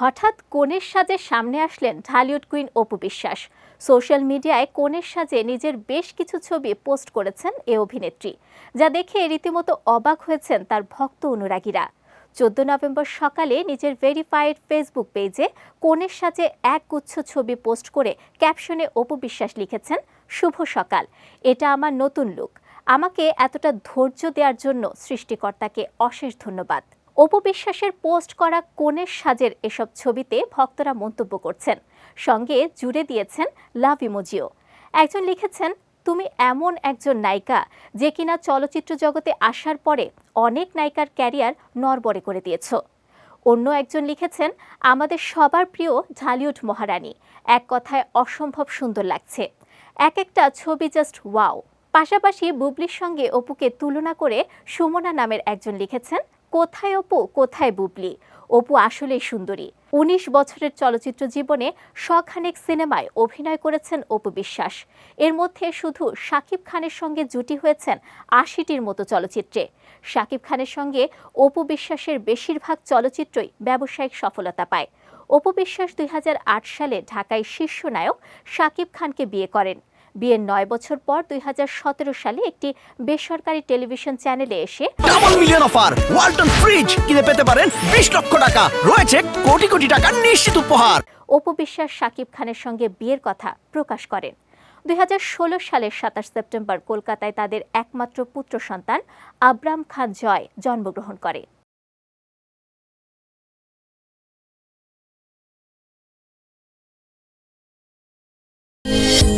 হঠাৎ কনের সাজে সামনে আসলেন ঢালিউড কুইন অপু বিশ্বাস। সোশ্যাল মিডিয়ায় কনের সাজে নিজের বেশ কিছু ছবি পোস্ট করেছেন এ অভিনেত্রী, যা দেখে রীতিমতো অবাক হয়েছেন তার ভক্ত অনুরাগীরা। চোদ্দ নভেম্বর সকালে নিজের ভেরিফাইড ফেসবুক পেজে কনের সাজে এক গুচ্ছ ছবি পোস্ট করে ক্যাপশনে অপু বিশ্বাস লিখেছেন, শুভ সকাল, এটা আমার নতুন লুক। আমাকে এতটা ধৈর্য দেওয়ার জন্য সৃষ্টিকর্তাকে অশেষ ধন্যবাদ। অপু বিশ্বাসের পোস্ট করা কনের সাজের এসব ছবিতে ভক্তরা মন্তব্য করছেন। সঙ্গে জুড়ে দিয়েছেন লাভ ইমোজিও। একজন লিখেছেন, তুমি এমন একজন নায়িকা যে কিনা চলচ্চিত্র জগতে আসার পরে অনেক নায়িকার ক্যারিয়ার নড়বড়ে করে দিয়েছ। অন্য একজন লিখেছেন, আমাদের সবার প্রিয় ঢালিউড মহারানী। এক কথায় অসম্ভব সুন্দর লাগছে। এক একটা ছবি জাস্ট ওয়াও পাশাপাশি বুবলির সঙ্গে অপুকে তুলনা করে সুমনা নামের একজন লিখেছেন কোথায় অপু? কোথায় বুবলি? অপু আসলেই সুন্দরী। উনিশ বছরের চলচ্চিত্র জীবনে শখানেক সিনেমায় অভিনয় করেছেন অপু বিশ্বাস। এর মধ্যে শুধু শাকিব খানের সঙ্গে জুটি হয়েছেন আশিটির মতো চলচ্চিত্রে। শাকিব খানের সঙ্গে অপু বিশ্বাসের বেশিরভাগ চলচ্চিত্রই ব্যবসায়িক সফলতা পায়। অপু বিশ্বাস দুই হাজার আট সালে ঢাকায় শীর্ষ নায়ক শাকিব খানকে বিয়ে করেন। বিয়ের নয় বছর পর দুই হাজার সতেরো সালে একটি বেসরকারি টেলিভিশন চ্যানেলে এসে double million offer Walton fridge কিনে পেতে পারেন বিশ লক্ষ টাকা। রয়েছে কোটি কোটি নিশ্চিত উপহার। সাকিব খানের সঙ্গে বিয়ের কথা প্রকাশ করেন। দুই হাজার ষোলো সালের সাতাশ সেপ্টেম্বর কলকাতায় তাদের একমাত্র পুত্র সন্তান আব্রাম খান জয় জন্মগ্রহণ করে। you